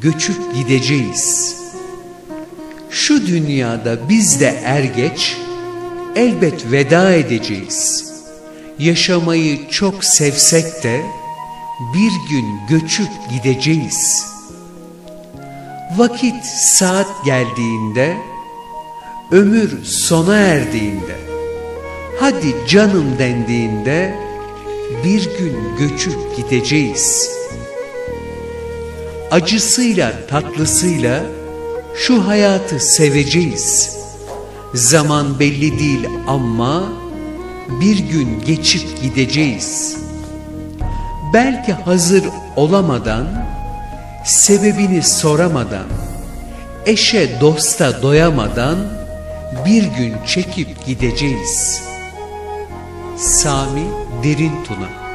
göçüp gideceğiz. Şu dünyada biz de er geç elbet veda edeceğiz. Yaşamayı çok sevsek de bir gün göçüp gideceğiz. Vakit saat geldiğinde, ömür sona erdiğinde, hadi canım dendiğinde bir gün göçüp gideceğiz. Acısıyla tatlısıyla şu hayatı seveceğiz. Zaman belli değil ama bir gün geçip gideceğiz. Belki hazır olamadan, sebebini soramadan, eşe dosta doyamadan bir gün çekip gideceğiz. Sami Derin Tuna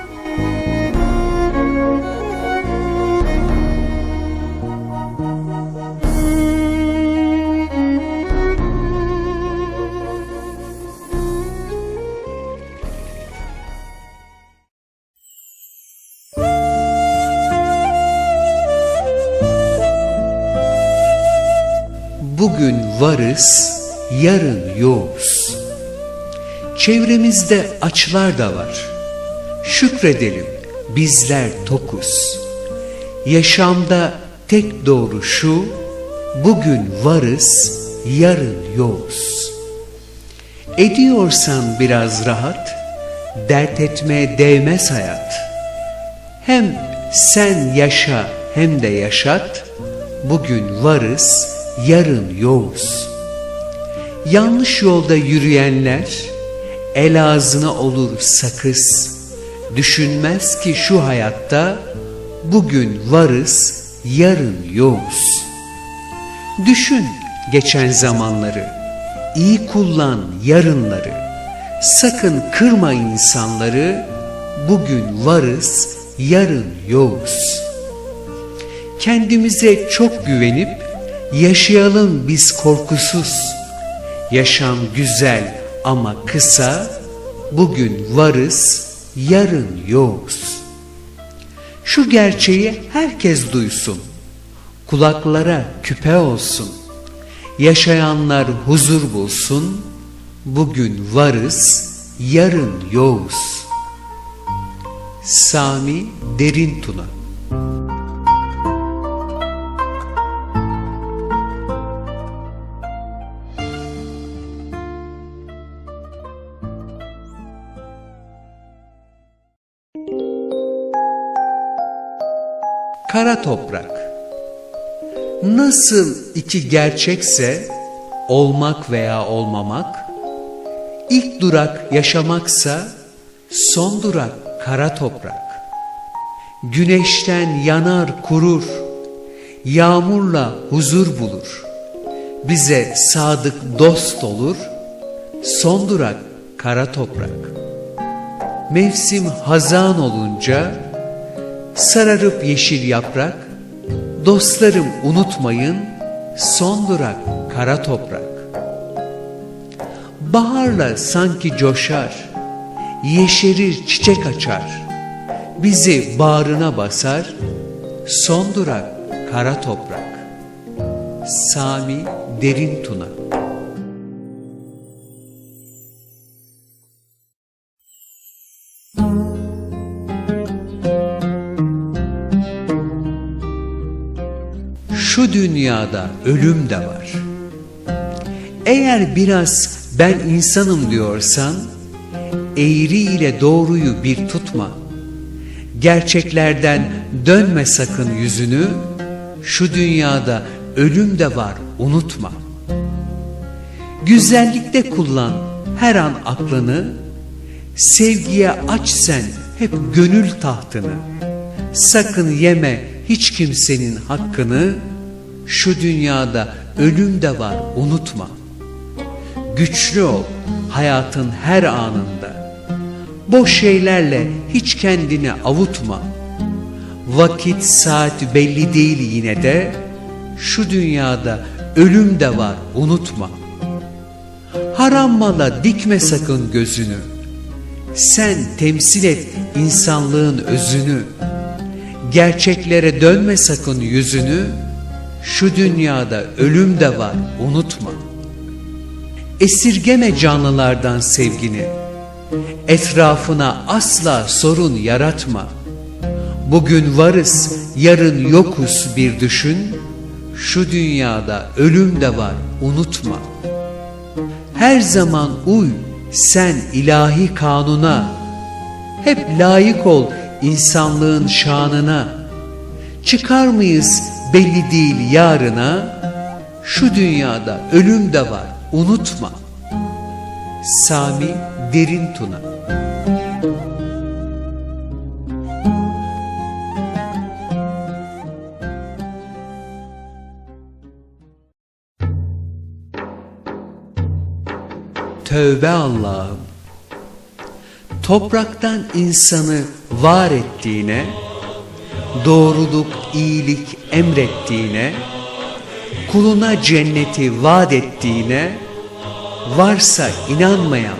Bugün varız, yarın yoğuz. Çevremizde açlar da var. Şükredelim, bizler tokuz. Yaşamda tek doğru şu, bugün varız, yarın yoğuz. Ediyorsan biraz rahat, dert etmeye değmez hayat. Hem sen yaşa hem de yaşat, bugün varız, yarın yoğuz. Yanlış yolda yürüyenler, el ağzına olur sakız. Düşünmez ki şu hayatta, bugün varız, yarın yoğuz. Düşün geçen zamanları, iyi kullan yarınları. Sakın kırma insanları, bugün varız, yarın yoğuz. Kendimize çok güvenip, yaşayalım biz korkusuz. Yaşam güzel ama kısa, bugün varız, yarın yoğuz. Şu gerçeği herkes duysun, kulaklara küpe olsun. Yaşayanlar huzur bulsun, bugün varız, yarın yoğuz. Sami Derin Tuna Kara toprak Nasıl iki gerçekse olmak veya olmamak, ilk durak yaşamaksa son durak kara toprak. Güneşten yanar kurur, yağmurla huzur bulur. Bize sadık dost olur, son durak kara toprak. Mevsim hazan olunca, Sararıp yeşil yaprak, dostlarım unutmayın, son durak kara toprak. Baharla sanki coşar, yeşerir çiçek açar, bizi bağrına basar, son durak kara toprak. Sami Derin Tuna şu dünyada ölüm de var. Eğer biraz ben insanım diyorsan, eğri ile doğruyu bir tutma. Gerçeklerden dönme sakın yüzünü, şu dünyada ölüm de var unutma. Güzellikte kullan her an aklını, sevgiye aç sen hep gönül tahtını. Sakın yeme hiç kimsenin hakkını, şu dünyada ölüm de var unutma. Güçlü ol hayatın her anında. Boş şeylerle hiç kendini avutma. Vakit saat belli değil yine de şu dünyada ölüm de var unutma. Haram mala dikme sakın gözünü. Sen temsil et insanlığın özünü. Gerçeklere dönme sakın yüzünü Şu dünyada ölüm de var unutma. Esirgeme canlılardan sevgini. Etrafına asla sorun yaratma. Bugün varız, yarın yokuz bir düşün. Şu dünyada ölüm de var unutma. Her zaman uy sen ilahi kanuna. Hep layık ol insanlığın şanına. Çıkar mıyız belli değil yarına? Şu dünyada ölüm de var unutma. Sami Derin Tuna Tövbe Allah'ım topraktan insanı var ettiğine, doğruluk, iyilik emrettiğine, kuluna cenneti vaat ettiğine, varsa inanmayan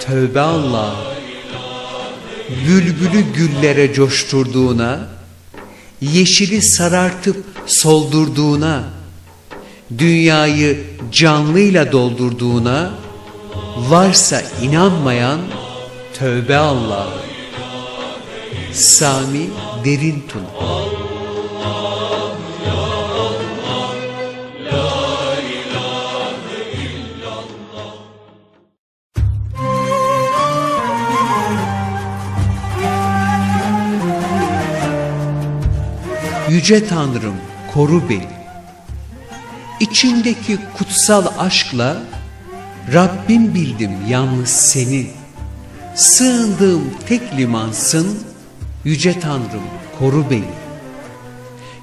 tövbe Allah, bülbülü güllere coşturduğuna, yeşili sarartıp soldurduğuna, dünyayı canlıyla doldurduğuna, varsa inanmayan tövbe Allah. Sami Derin Tuna Yüce Tanrım koru beni. İçimdeki kutsal aşkla Rabbim bildim yalnız seni. Sığındığım tek limansın, Yüce Tanrım koru beni.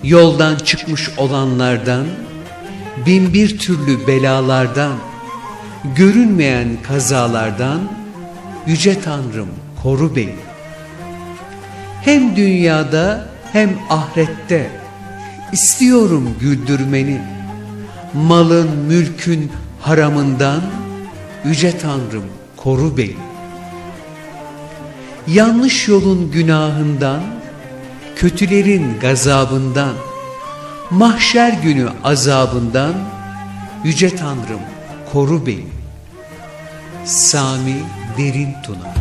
Yoldan çıkmış olanlardan, bin bir türlü belalardan, görünmeyen kazalardan, Yüce Tanrım koru beni. Hem dünyada hem ahirette istiyorum güldürmeni. Malın, mülkün haramından, Yüce Tanrım koru beni yanlış yolun günahından, kötülerin gazabından, mahşer günü azabından, Yüce Tanrım koru beni. Sami Derin Tuna